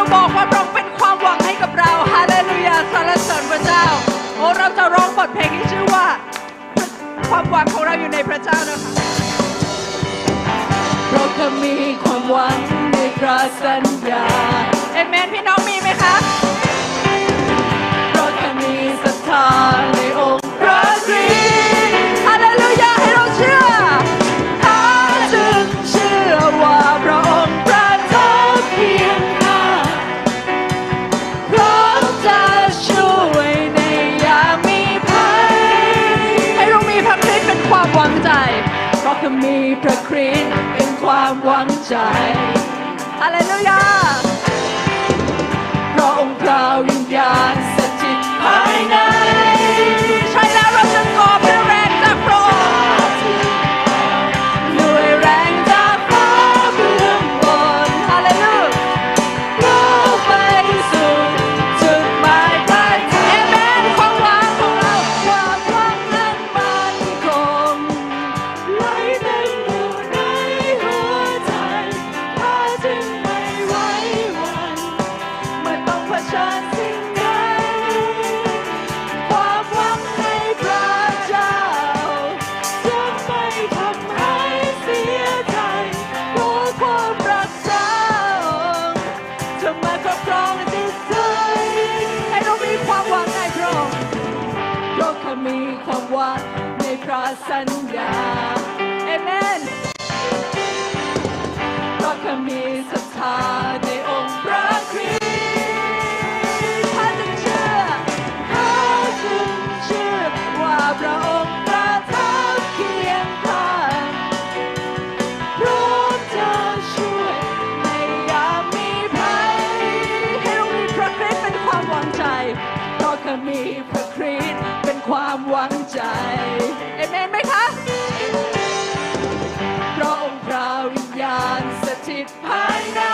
เราบอกว่าพระองค์เป็นความหวังให้กับเราฮาเลลูยาสรรเสริญพระเจ้า โอ้เราจะร้องบทเพลงที่ชื่อว่า ความหวังของเราอยู่ในพระเจ้านะคะเพราะข้ามีความหวังในพระสัญญาเอเมนพี่น้องมีไหมคะเพราะข้ามีศรัทธา มีพระคริสต์เป็นความหวังใจฮาเลลูยาเพราะองค์พระวิญญาณ ในพระสัญญาเอเมนเพราะข้ามีศรัทธาในองค์พระคริสต์ข้าจึงเชื่อข้าจึงเชื่อว่าพระองค์ประทับเคียงข้าพระองค์จะช่วยในยามมีภัยให้เรามีพระคริสต์เป็นความหวังใจเพราะข้ามีพระ it. Pine